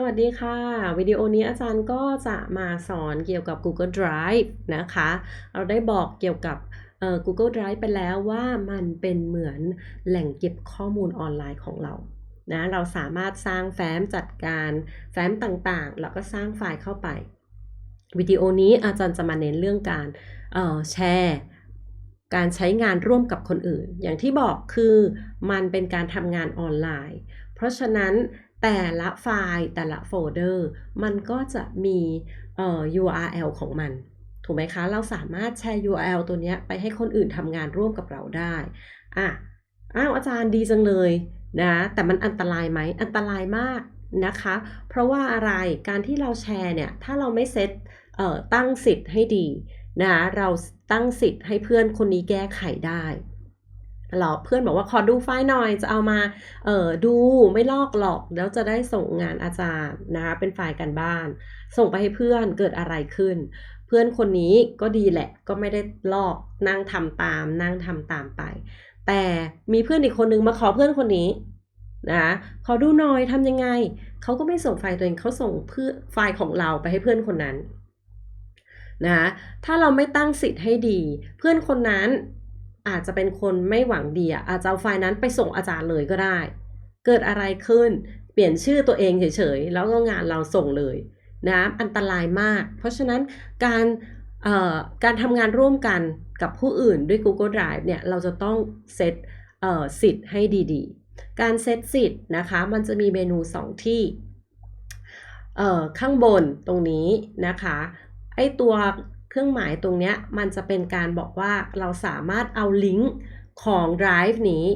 สวัสดีค่ะ วิดีโอนี้อาจารย์ก็จะมาสอนเกี่ยวกับ Google Drive นะคะ เราได้บอกเกี่ยวกับ Google Drive ไปแล้วว่ามันเป็นเหมือนแหล่งเก็บข้อมูลออนไลน์ของเรานะเราสามารถสร้างแฟ้มจัดการแฟ้มต่างๆ แล้วก็สร้างไฟล์เข้าไป วิดีโอนี้อาจารย์จะมาเน้นเรื่องการแชร์การใช้งานร่วมกับคนอื่น อย่างที่บอกคือมันเป็นการทำงานออนไลน์ เพราะฉะนั้น แต่ละไฟล์แต่ละโฟลเดอร์มันก็จะมีเอ่อ URL ของมัน ถูกไหมคะ เราสามารถแชร์ URL ตัวนี้ไปให้คนอื่นทำงานร่วมกับเราได้อะอ้าวอาจารย์ดีจังเลยนะแต่มันอันตรายไหมอันตรายมากนะคะ เพราะว่าอะไรการที่เราแชร์เนี่ยถ้าเราไม่เซตเอ่อตั้งสิทธิ์ให้ดีนะเราตั้งสิทธิ์ให้เพื่อนคนนี้แก้ไขได้ หรอเพื่อนบอกว่าขอดูไฟล์หน่อยจะเอามาเออดูไม่ลอกหรอก แล้วจะได้ส่งงานอาจารย์นะคะเป็นไฟล์กันบ้าน ส่งไปให้เพื่อนเกิดอะไรขึ้น เพื่อนคนนี้ก็ดีแหละ ก็ไม่ได้ลอกนั่งทำตาม นั่งทำตามไป แต่มีเพื่อนอีกคนนึงมาขอเพื่อนคนนี้นะขอดูหน่อยทำยังไงเขาก็ไม่ส่งไฟล์ตัวเองเขาส่งเพื่อไฟล์ของเราไปให้เพื่อนคนนั้นนะถ้าเราไม่ตั้งสิทธิ์ให้ดี เพื่อนคนนั้น อาจจะเป็นคนไม่หวังดีอะอาจจะเอาไฟล์นั้นไปส่งอาจารย์เลยก็ได้ เกิดอะไรขึ้นเปลี่ยนชื่อตัวเองเฉยๆ แล้วก็งานเราส่งเลยนะอันตรายมาก เพราะฉะนั้นการการทำงานร่วมกันกับผู้อื่นด้วย Google Drive เนี่ยเราจะต้องเซตสิทธิ์ให้ดีๆ การเซตสิทธิ์นะคะมันจะมีเมนู 2 ที่ข้างบนตรงนี้นะคะไอตัว เครื่องหมายตรงนี้มันจะเป็นการบอกว่าเราสามารถเอาลิงก์ของ Drive นี้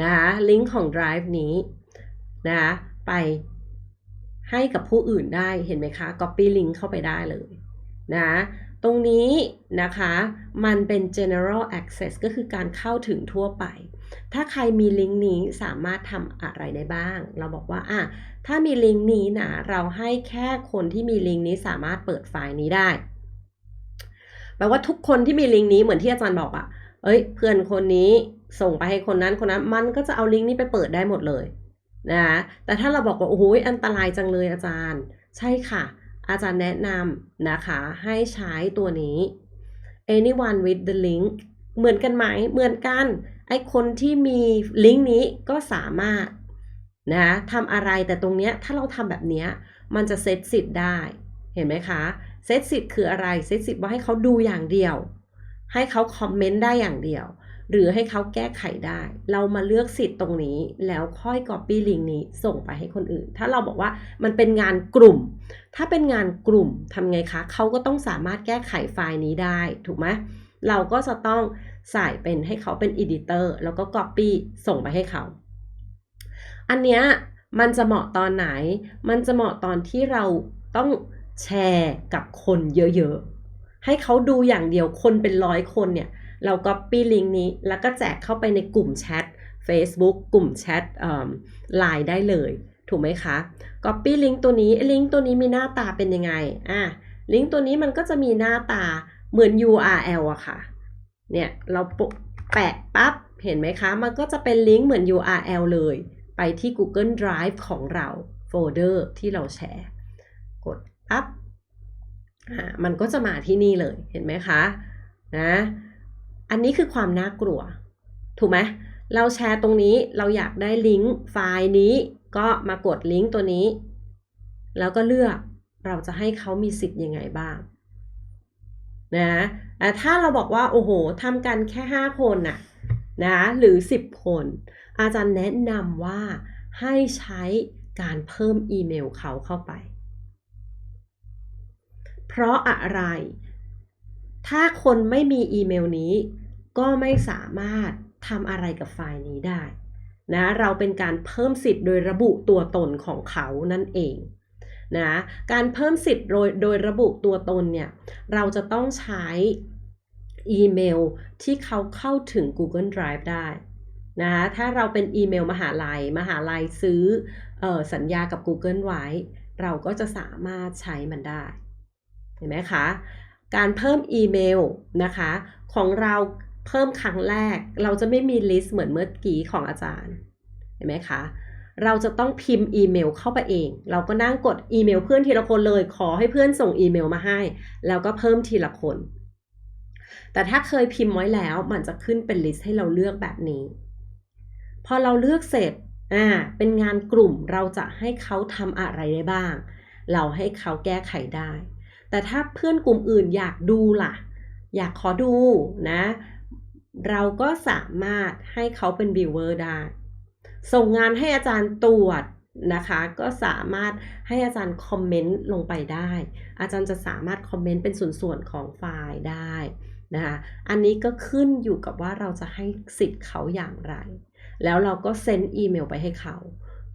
นะคะลิงก์ของ Drive นี้นะคะไปให้กับผู้อื่นได้เห็นไหมคะ Copy link เข้าไปได้เลยนะตรงนี้นะคะ มันเป็น general access ก็คือการเข้าถึงทั่วไป ถ้าใครมีลิงก์นี้สามารถทำอะไรได้บ้าง เราบอกว่าอะถ้ามีลิงก์นี้นะเราให้แค่คนที่มีลิงก์นี้สามารถเปิดไฟล์นี้ได้แปลว่าทุกคนที่มีลิงก์นี้เหมือนที่อาจารย์บอกอะ่ะเอ้ย เพื่อนคนนี้ส่งไปให้คนนั้นคนนั้นมันก็จะเอาลิงก์นี้ไปเปิดได้หมดเลยนะแต่ถ้าเราบอกว่าโอ้โหอันตรายจังเลยอาจารย์ ใช่ค่ะ อาจารย์แนะนำนะคะให้ใช้ตัวนี้ anyone with the link เหมือนกันไหมเหมือนกัน ไอ้คนที่มีลิงก์นี้ก็สามารถนะทำอะไรแต่ตรงเนี้ยถ้าเราทำแบบเนี้ยมันจะเซตสิทธิ์ได้เห็นไหมคะเซตสิทธิ์คืออะไรเซตสิทธิ์ว่าให้เขาดูอย่างเดียว ให้เขาคอมเมนต์ได้อย่างเดียว หรือให้เขาแก้ไขได้ เรามาเลือกสิทธิ์ตรงนี้ แล้วค่อย Copy ลิงก์นี้ส่งไปให้คนอื่น ถ้าเราบอกว่ามันเป็นงานกลุ่ม ถ้าเป็นงานกลุ่มทำไงคะเขาก็ต้องสามารถแก้ไขไฟล์นี้ได้ถูกไหม เราก็จะต้องใส่เป็นให้เขาเป็น editor แล้วก็ copy ส่งไปให้เขา อันเนี้ยมันจะเหมาะตอนไหน มันจะเหมาะตอนที่เราต้องแชร์กับคนเยอะๆ ให้เขาดูอย่างเดียวคนเป็นร้อยคนเนี่ย เราก็ปี้ลิงก์นี้แล้วก็แจกเข้าไปในกลุ่มแชท Facebook กลุ่มแชทไลน์ได้เลย ถูกไหมคะ Copy ลิงก์ตัวนี้ลิงก์ตัวนี้มีหน้าตาเป็นยังไง อะลิงก์ตัวนี้มันก็จะมีหน้าตา เหมือน URL อะค่ะ เนี่ยเราแปะปั๊บ เห็นไหมคะ มันก็จะเป็นลิงก์เหมือน URL เลย ไปที่ Google Drive ของเราโฟลเดอร์ที่เราแชร์ กดปั๊บมันก็จะมาที่นี่เลยเห็นไหมคะนะอันนี้คือความน่ากลัว ถูกไหมเราแชร์ตรงนี้เราอยากได้ลิงก์ไฟล์นี้ ก็มากดลิงก์ตัวนี้ แล้วก็เลือกเราจะให้เขามีสิทธิ์ยังไงบ้าง นะแต่ถ้าเราบอกว่าโอ้โหทำกันแค่ 5 คนน่ะนะหรือ 10 คน อาจารย์แนะนำว่าให้ใช้การเพิ่มอีเมลเขาเข้าไป เพราะอะไร ถ้าคนไม่มีอีเมลนี้ ก็ไม่สามารถทำอะไรกับไฟล์นี้ได้นะเราเป็นการเพิ่มสิทธิ์โดยระบุตัวตนของเขานั่นเอง นะการเพิ่มสิทธิ์โดยโดยระบุตัวตนเนี่ย เราจะต้องใช้อีเมลที่เขาเข้าถึง Google Drive ได้นะคะถ้าเราเป็นอีเมลมหาลัย มหาลัยซื้อออสัญญากับ Google ไว้ เราก็จะสามารถใช้มันได้ เห็นไหมคะ การเพิ่มอีเมลนะคะ ของเราเพิ่มครั้งแรก เราจะไม่มีลิสต์เหมือนเมื่อกี้ของอาจารย์ เห็นไหมคะ เราจะต้องพิมพ์อีเมลเข้าไปเอง เราก็นั่งกดอีเมลเพื่อนทีละคนเลย ขอให้เพื่อนส่งอีเมลมาให้ แล้วก็เพิ่มทีละคน แต่ถ้าเคยพิมพ์ไว้แล้วมันจะขึ้นเป็นลิสต์ให้เราเลือกแบบนี้ พอเราเลือกเสร็จอ่าเป็นงานกลุ่มเราจะให้เขาทำอะไรได้บ้าง เราให้เขาแก้ไขได้ แต่ถ้าเพื่อนกลุ่มอื่นอยากดูล่ะ อยากขอดูนะ เราก็สามารถให้เขาเป็นวิวเวอร์ได้ ส่งงานให้อาจารย์ตรวจนะคะ ก็สามารถให้อาจารย์คอมเมนต์ลงไปได้ อาจารย์จะสามารถคอมเมนต์เป็นส่วนๆของไฟล์ได้นะคะอันนี้ก็ขึ้นอยู่กับว่าเราจะให้สิทธิ์เขาอย่างไร แล้วเราก็เซ็นอีเมลไปให้เขา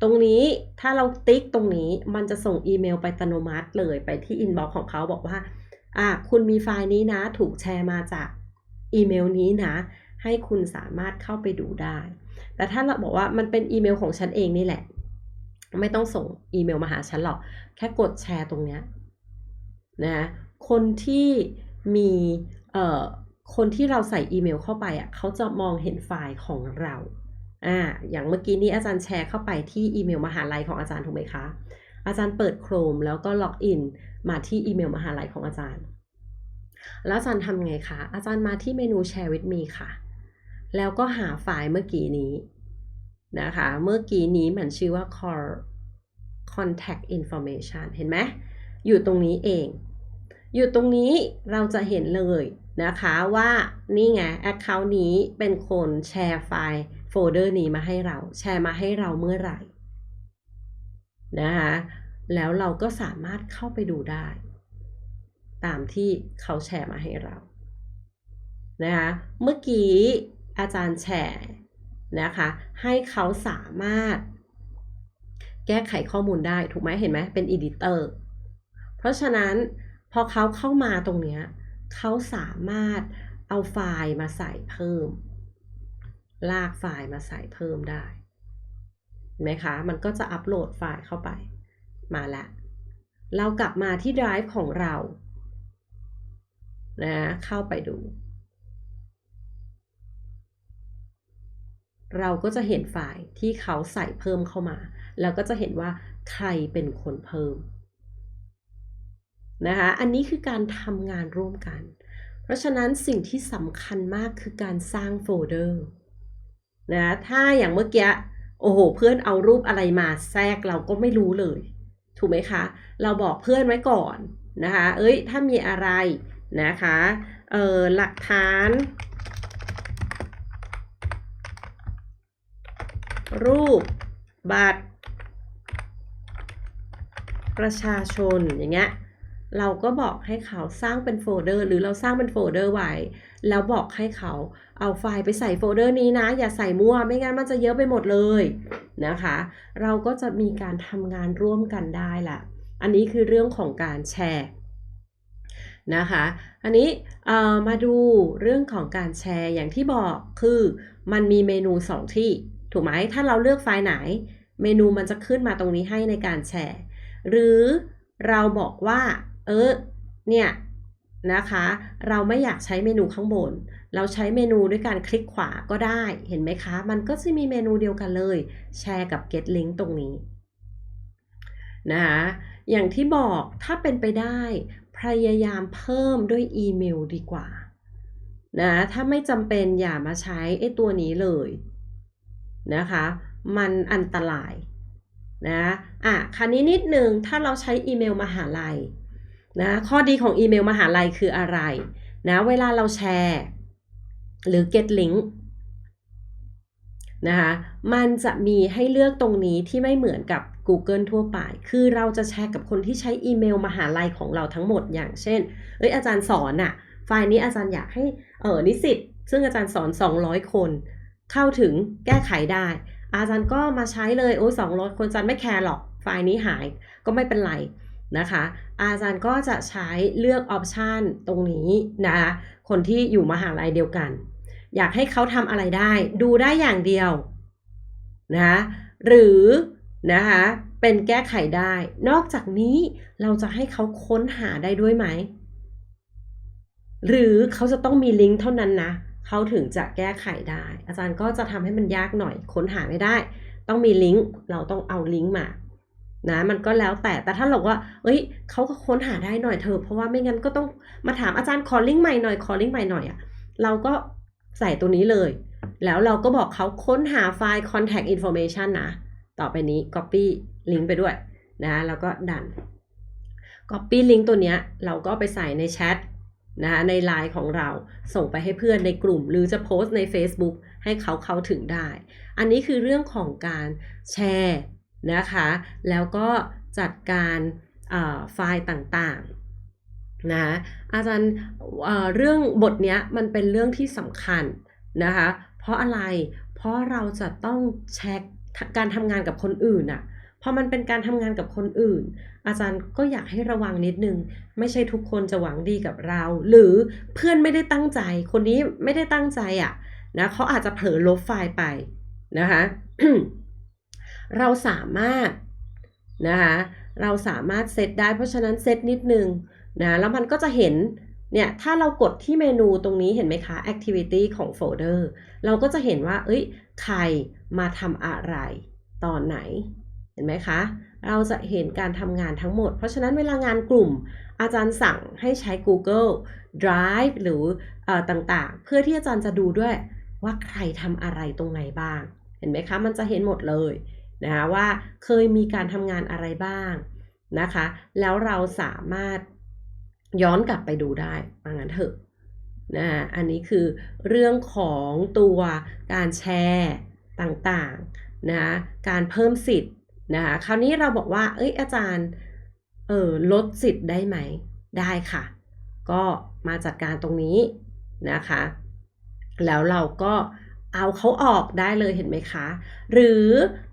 ตรงนี้ถ้าเราติ๊กตรงนี้มันจะส่งอีเมลไปอัตโนมัติเลยไปที่อินบ็อกซ์ของเขาบอกว่าอะคุณมีไฟล์นี้นะ ถูกแชร์มาจากอีเมลนี้นะ ให้คุณสามารถเข้าไปดูได้ แต่ถ้าเราบอกว่ามันเป็นอีเมลของฉันเองนี่แหละ ไม่ต้องส่งอีเมลมาหาฉันหรอก แค่กดแชร์ตรงเนี้ยนะคนที่มีเอ่อคนที่เราใส่อีเมลเข้าไปอะเขาจะมองเห็นไฟล์ของเราอ่าอย่างเมื่อกี้นี้อาจารย์แชร์เข้าไปที่อีเมลมหาลัยของอาจารย์ถูกไหมคะ อาจารย์เปิด Chrome แล้วก็ล็อกอินมาที่อีเมลมหาลัยของอาจารย์ แล้วอาจารย์ทำไงคะ อาจารย์มาที่เมนู Share with me ค่ะ แล้วก็หาไฟล์เมื่อกี้นี้นะคะ เมื่อกี้นี้มันชื่อว่า core contact information เห็นไหมอยู่ตรงนี้เอง อยู่ตรงนี้เราจะเห็นเลยนะคะว่านี่ไง Account นี้เป็นคนแชร์ไฟล์โฟลเดอร์นี้มาให้เรา แชร์มาให้เราเมื่อไหร่นะคะแล้วเราก็สามารถเข้าไปดูได้ ตามที่เขาแชร์มาให้เรานะคะเมื่อกี้ อาจารย์แชร์นะคะ ให้เขาสามารถ แก้ไขข้อมูลได้ถูกไหมเห็นไหมเป็นอีดิเตอร์เพราะฉะนั้นพอเขาเข้ามาตรงเนี้ยเขาสามารถเอาไฟล์มาใส่เพิ่ม ลากไฟล์มาใส่เพิ่มได้เห็นไหมคะ มันก็จะอัปโหลดไฟล์เข้าไป มาแล้วเรากลับมาที่ Drive ของเรา นะ เข้าไปดู เราก็จะเห็นไฟล์ที่เขาใส่เพิ่มเข้ามา แล้วก็จะเห็นว่าใครเป็นคนเพิ่มนะคะ อันนี้คือการทำงานร่วมกัน เพราะฉะนั้นสิ่งที่สำคัญมากคือการสร้างโฟลเดอร์นะ ถ้าอย่างเมื่อกี้ โอ้โห เพื่อนเอารูปอะไรมาแทรกเราก็ไม่รู้เลย ถูกไหมคะ เราบอกเพื่อนไว้ก่อนนะคะ เอ้ย ถ้ามีอะไรนะคะ เออหลักฐาน รูปบัตร ประชาชนอย่างเงี้ยเราก็บอกให้เขาสร้างเป็นโฟลเดอร์หรือเราสร้างเป็นโฟลเดอร์ไว้ แล้วบอกให้เขาเอาไฟล์ไปใส่โฟลเดอร์นี้นะ อย่าใส่มั่วไม่งั้นมันจะเยอะไปหมดเลยนะคะ เราก็จะมีการทำงานร่วมกันได้ละอันนี้คือเรื่องของการแชร์นะคะ อันนี้มาดูเรื่องของการแชร์อย่างที่บอกคือมันมีเมนู 2 ที่ ถูกไหมถ้าเราเลือกไฟล์ไหน เมนูมันจะขึ้นมาตรงนี้ให้ในการแชร์ หรือเราบอกว่า เออเนี่ยนะคะ เราไม่อยากใช้เมนูข้างบน เราใช้เมนูด้วยการคลิกขวาก็ได้ เห็นไหมคะ มันก็จะมีเมนูเดียวกันเลย แชร์กับ get link ตรงนี้นะคะอย่างที่บอกถ้าเป็นไปได้ พยายามเพิ่มด้วยอีเมลดีกว่านะถ้าไม่จำเป็นอย่ามาใช้ไอ้ตัวนี้เลย นะคะ มันอันตรายนะอะคันนี้นิดนึงถ้าเราใช้อีเมลมหาลัยนะข้อดีของอีเมลมหาลัยคืออะไรนะเวลาเราแชร์ หรือ get link นะคะมันจะมีให้เลือกตรงนี้ที่ไม่เหมือนกับ Google ทั่วไป คือเราจะแชร์กับคนที่ใช้อีเมลมหาลัยของเราทั้งหมดอย่างเช่น เอ้ยอาจารย์สอนอะไฟล์นี้อาจารย์อยากให้เออนิสิตซึ่งอาจารย์สอน 200 คน เข้าถึงแก้ไขได้ อาจารย์ก็มาใช้เลยโอ้ยสองร้อยคนอาจารย์ไม่แคร์หรอกไฟล์นี้หายก็ไม่เป็นไรนะคะ อาจารย์ก็จะใช้เลือกออปชันตรงนี้นะคะคนที่อยู่มหาลัยเดียวกัน อยากให้เขาทำอะไรได้ ดูได้อย่างเดียวนะหรือนะคะเป็นแก้ไขได้ นอกจากนี้เราจะให้เขาค้นหาได้ด้วยไหม หรือเขาจะต้องมีลิงก์เท่านั้นนะ เขาถึงจะแก้ไขได้ อาจารย์ก็จะทำให้มันยากหน่อยค้นหาไม่ได้ ต้องมีลิงก์เราต้องเอาลิงก์มานะมันก็แล้วแต่แต่ถ้าเราว่า เอ้ยเขาก็ค้นหาได้หน่อยเธอะเพราะว่าไม่งั้นก็ต้องมาถามอาจารย์ขอลิงก์ใหม่หน่อยขอลิงก์ใหม่หน่อยอะ่ะเราก็ใส่ตัวนี้เลย แล้วเราก็บอกเขาค้นหาไฟล์ contact information นะ ต่อไปนี้ copy ลิงก์ไปด้วยนะแล้วก็ดัน copy ลิงก์ตัวเนี้ยเราก็ไปใส่ในแชท นะคะในไลน์ของเราส่งไปให้เพื่อนในกลุ่ม หรือจะโพสต์ใน Facebook ให้เขาเข้าถึงได้ อันนี้คือเรื่องของการแชร์นะคะ แล้วก็จัดการไฟล์ต่างๆนะอาจารย์เรื่องบทนี้มันเป็นเรื่องที่สำคัญนะคะ เพราะอะไรเพราะเราจะต้องเช็คการทำงานกับคนอื่นอะ พอมันเป็นการทำงานกับคนอื่น อาจารย์ก็อยากให้ระวังนิดนึง ไม่ใช่ทุกคนจะหวังดีกับเรา หรือเพื่อนไม่ได้ตั้งใจ คนนี้ไม่ได้ตั้งใจอะ่ะนะเขาอาจจะเผลอลบไฟล์ไปนะคะเราสามารถนะคะเราสามารถเซตได้ เพราะฉะนั้นเซตนิดนึงนะแล้วมันก็จะเห็นเนี่ยถ้าเรากดที่เมนูตรงนี้เห็นไหมคะ activity ของโฟลเดอร์เราก็จะเห็นว่า เอ้ย ใครมาทำอะไร ตอนไหน เห็นไหมคะ เราจะเห็นการทำงานทั้งหมด เพราะฉะนั้นเวลางานกลุ่ม อาจารย์สั่งให้ใช้ Google Drive หรืออต่างๆ เพื่อที่อาจารย์จะดูด้วยว่าใครทำอะไรตรงไหนบ้าง เห็นไหมคะ มันจะเห็นหมดเลยนะคะว่าเคยมีการทำงานอะไรบ้างนะคะ แล้วเราสามารถย้อนกลับไปดูได้ว่างั้นเถอะนะอันนี้คือเรื่องของตัวการแชร์ต่างๆนะการเพิ่มสิทธิ์ นะคะคราวนี้เราบอกว่า เอ้ยอาจารย์เออลดสิทธิ์ได้ไหม ได้ค่ะ ก็มาจัดการตรงนี้นะคะ แล้วเราก็เอาเขาออกได้เลยเห็นไหมคะ หรือ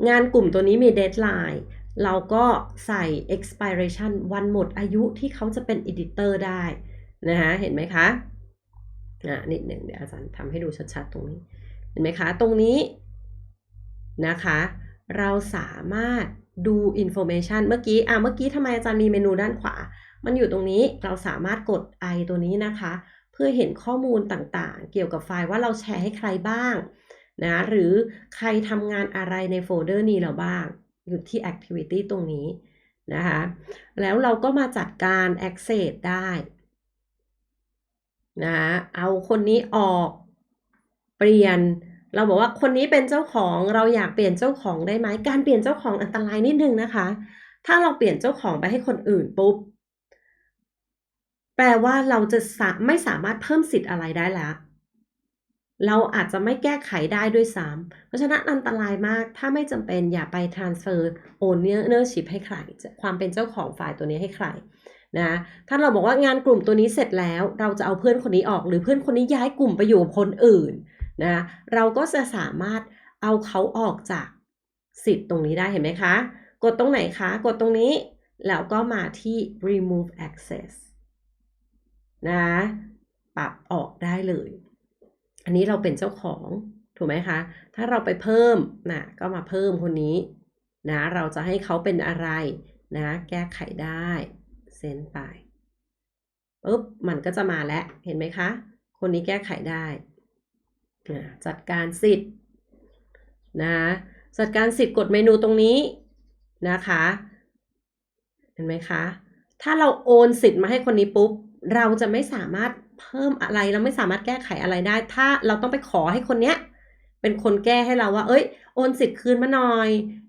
งานกลุ่มตัวนี้มีเดทไลน์เราก็ใส่ expiration วันหมดอายุที่เขาจะเป็น editor ได้นะคะเห็นไหมคะอะนิดหนึ่งเดี๋ยวอาจารย์ทำให้ดูชัดๆตรงนี้ เห็นไหมคะ ตรงนี้นะคะ เราสามารถดู information เมื่อกี้ อะ เมื่อกี้ทำไมอาจารย์มีเมนูด้านขวา มันอยู่ตรงนี้ เราสามารถกด i ตัวนี้นะคะ เพื่อเห็นข้อมูลต่างๆ เกี่ยวกับไฟล์ว่าเราแชร์ให้ใครบ้างนะ หรือใครทำงานอะไรในโฟลเดอร์นี้เราบ้าง อยู่ที่ activity ตรงนี้นะคะ แล้วเราก็มาจัดการ access ได้นะ เอาคนนี้ออก เปลี่ยน เราบอกว่าคนนี้เป็นเจ้าของเราอยากเปลี่ยนเจ้าของได้ไหมการเปลี่ยนเจ้าของอันตรายนิดนึงนะคะ ถ้าเราเปลี่ยนเจ้าของไปให้คนอื่นปุ๊บแปลว่าเราจะไม่สามารถเพิ่มสิทธิ์อะไรได้แล้วเราอาจจะไม่แก้ไขได้ด้วยซ้ำเพราะฉะนั้นอันตรายมาก ถ้าไม่จำเป็นอย่าไป transfer ownership ให้ใคร ความเป็นเจ้าของฝ่ายตัวนี้ให้ใครนะ ถ้าเราบอกว่างานกลุ่มตัวนี้เสร็จแล้ว เราจะเอาเพื่อนคนนี้ออก หรือเพื่อนคนนี้ย้ายกลุ่มไปอยู่คนอื่น นะเราก็จะสามารถเอาเขาออกจากสิทธิ์ตรงนี้ได้เห็นไหมคะ กดตรงไหนคะ กดตรงนี้ แล้วก็มาที่ remove access นะ ปรับออกได้เลย อันนี้เราเป็นเจ้าของ ถูกไหมคะ ถ้าเราไปเพิ่มนะก็มาเพิ่มคนนี้นะ เราจะให้เขาเป็นอะไรนะ แก้ไขได้เซ็นไปปุ๊บมันก็จะมาแล้ว เห็นไหมคะ คนนี้แก้ไขได้ จัดการสิทธิ์นะจัดการสิทธิ์กดเมนูตรงนี้นะคะเห็นไหมคะ ถ้าเราโอนสิทธิ์มาให้คนนี้ปุ๊บ เราจะไม่สามารถเพิ่มอะไร เราไม่สามารถแก้ไขอะไรได้ ถ้าเราต้องไปขอให้คนเนี้ยเป็นคนแก้ให้เราว่า เอ้ย โอนสิทธิ์คืนมาหน่อย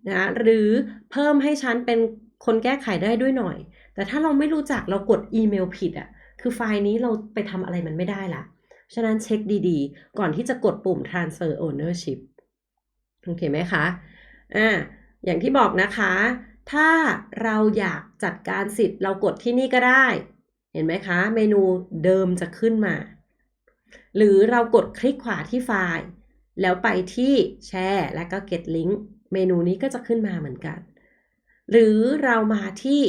นะ หรือเพิ่มให้ฉันเป็นคนแก้ไขได้ด้วยหน่อย แต่ถ้าเราไม่รู้จักเรากดอีเมลผิดอะ่ะ คือไฟล์นี้เราไปทำอะไรมันไม่ได้ละ ฉะนั้นเช็คดีๆ ก่อนที่จะกดปุ่ม transfer ownership โอเคไหมคะ อ่า อย่างที่บอกนะคะ ถ้าเราอยากจัดการสิทธิ์เรากดที่นี่ก็ได้ เห็นไหมคะ เมนูเดิมจะขึ้นมา หรือเรากดคลิกขวาที่ไฟล์ แล้วไปที่แชร์และก็ get link เมนูนี้ก็จะขึ้นมาเหมือนกัน หรือเรามาที่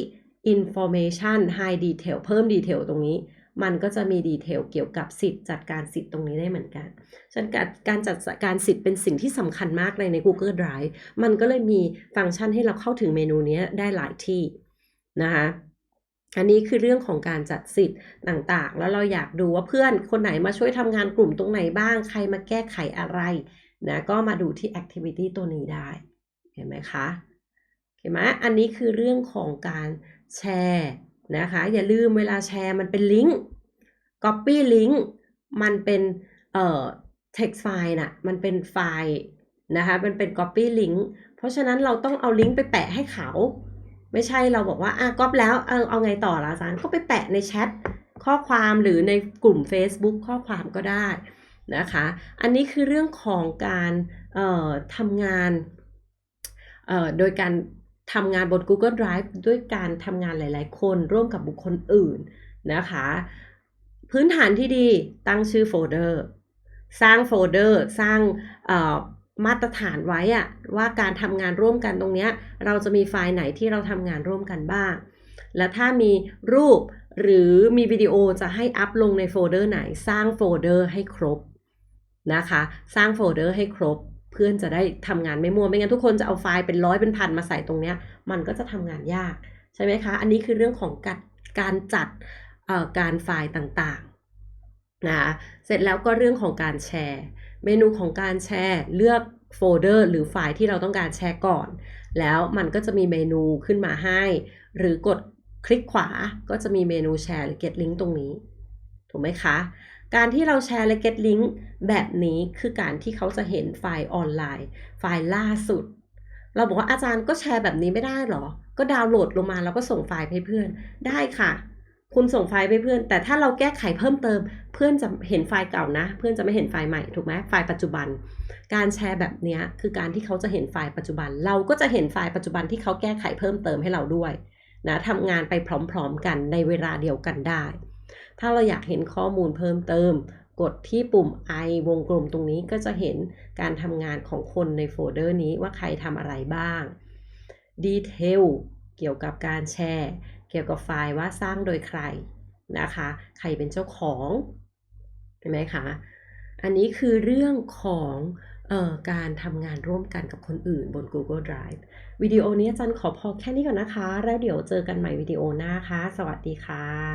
information high detail เพิ่มดีเทลตรงนี้ มันก็จะมีดีเทลเกี่ยวกับสิทธิ์จัดการสิทธิ์ตรงนี้ได้เหมือนกันฉะนั้นการจัดการสิทธิ์เป็นสิ่งที่สำคัญมากเลยใน Google Drive มันก็เลยมีฟังก์ชันให้เราเข้าถึงเมนูนี้ได้หลายที่นะคะอันนี้คือเรื่องของการจัดสิทธิ์ต่างๆ แล้วเราอยากดูว่าเพื่อนคนไหนมาช่วยทำงานกลุ่มตรงไหนบ้าง ใครมาแก้ไขอะไรนะก็มาดูที่ activity ตัวนี้ได้ เห็นไหมคะ เห็นไหมอันนี้คือเรื่องของการแชร์ นะคะ อย่าลืมเวลาแชร์มันเป็นลิงก์ copy link มันเป็นเอ่อ text file น่ะมันเป็นไฟล์นะคะมันเป็น copy link เพราะฉะนั้นเราต้องเอาลิงก์ไปแปะให้เขา ไม่ใช่เราบอกว่าอะก๊อปแล้วเอาเอาไงต่อละอาจารย์ก็ไปแปะในแชทข้อความหรือในกลุ่ม Facebook ข้อความก็ได้นะคะ อันนี้คือเรื่องของการเอ่อทำงานเอ่อโดยการ ทำงานบน Google Drive ด้วยการทำงานหลาย ๆ คนร่วมกับบุคคลอื่นนะคะ พื้นฐานที่ดีตั้งชื่อโฟลเดอร์ สร้างโฟลเดอร์ สร้างมาตรฐานไว้อะว่าการทำงานร่วมกันตรงเนี้ยเราจะมีไฟล์ไหนที่เราทำงานร่วมกันบ้าง และถ้ามีรูปหรือมีวิดีโอจะให้อัพลงในโฟลเดอร์ไหน สร้างโฟลเดอร์ให้ครบนะคะ สร้างโฟลเดอร์ให้ครบ เพื่อนจะได้ทำงานไม่มั่วไม่งั้นทุกคนจะเอาไฟล์เป็นร้อยเป็นพันมาใส่ตรงเนี้ยมันก็จะทำงานยากใช่ไหมคะ อันนี้คือเรื่องของการการจัดการไฟล์ต่างๆนะเสร็จแล้วก็เรื่องของการแชร์ เมนูของการแชร์เลือกโฟลเดอร์หรือไฟล์ที่เราต้องการแชร์ก่อน แล้วมันก็จะมีเมนูขึ้นมาให้ หรือกดคลิกขวาก็จะมีเมนูแชร์หรือ get link ตรงนี้ ถูกไหมคะ การที่เราแชร์และ get link แบบนี้คือการที่เขาจะเห็นไฟล์ออนไลน์ ไฟล์ล่าสุด เราบอกว่าอาจารย์ก็แชร์แบบนี้ไม่ได้หรอ ก็ดาวน์โหลดลงมาแล้วก็ส่งไฟล์ให้เพื่อนได้ค่ะ คุณส่งไฟล์ไปเพื่อน แต่ถ้าเราแก้ไขเพิ่มเติม เพื่อนจะเห็นไฟล์เก่านะ เพื่อนจะไม่เห็นไฟล์ใหม่ถูกไหมไฟล์ปัจจุบัน การแชร์แบบนี้คือการที่เขาจะเห็นไฟล์ปัจจุบัน เราก็จะเห็นไฟล์ปัจจุบันที่เขาแก้ไขเพิ่มเติมให้เราด้วยนะทำงานไปพร้อมๆกันในเวลาเดียวกันได้ ถ้าเราอยากเห็นข้อมูลเพิ่มเติม กดที่ปุ่ม i วงกลมตรงนี้ก็จะเห็นการทำงานของคนในโฟลเดอร์นี้ว่าใครทำอะไรบ้างดีเทลเกี่ยวกับการแชร์ เกี่ยวกับไฟล์ว่าสร้างโดยใครนะคะ ใครเป็นเจ้าของเห็นไหมคะอันนี้คือเรื่องของออการทำงานร่วมกันกับคนอื่นบน Google Drive วิดีโอนี้อาจารย์ขอพอแค่นี้ก่อนนะคะ แล้วเดี๋ยวเจอกันใหม่วิดีโอหน้าค่ะ สวัสดีค่ะ